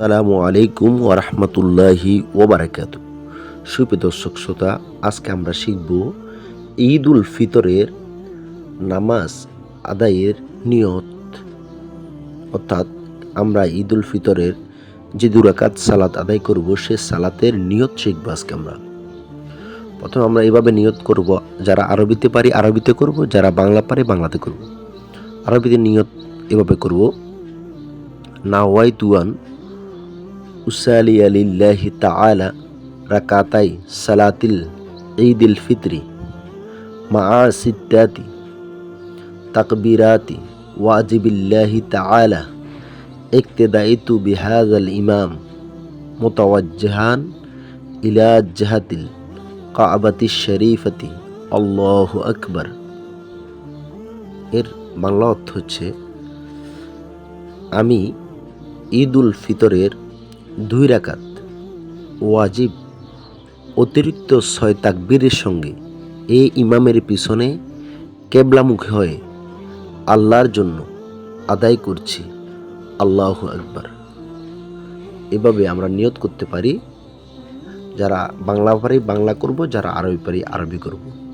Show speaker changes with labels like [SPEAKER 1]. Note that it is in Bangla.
[SPEAKER 1] আসসালামু আলাইকুম ওরহমতুল্লাহি ওবরাকাত সুপ্রিয় দর্শক শ্রোতা, আজকে আমরা শিখব ঈদ উল ফিতরের নামাজ আদায়ের নিয়ত। অর্থাৎ আমরা ঈদ উল ফিতরের যে দুরাকাত সালাত আদায় করব, সে সালাতের নিয়ত শিখব আজকে আমরা। প্রথমে আমরা এভাবে নিয়ত করব, যারা আরবিতে পারি আরবিতে করব, যারা বাংলা পারে বাংলাতে করব। আরবিতে নিয়ত এভাবে করব নাওয়াই তুয়ান উসালি আলিল্লাহি তাআলা রাকাতাই সালাতিল ঈদিল ফিতরি মা সিদ্দাতি তাকবীরাতি ওয়াজিবিল্লাহি তাআলা ইক্তদাইতু বিহাযাল ইমাম মুতাওয়াজ্জিহান ইলা জাহাতিল কাবাতি শরীফতি আল্লাহু আকবার এর বাংলা অর্থ হচ্ছে, আমি ঈদ উল ফিতরের দুই রাকাত ওয়াজিব, অতিরিক্ত ছয় তাকবীরের সঙ্গে এই ইমামের পিছনে কেবলামুখী হয়ে আল্লাহর জন্য আদায় করছি আল্লাহ আকবার। এভাবে আমরা নিয়ত করতে পারি, যারা বাংলা পারি বাংলা করব, যারা আরবি পারি আরবি করব।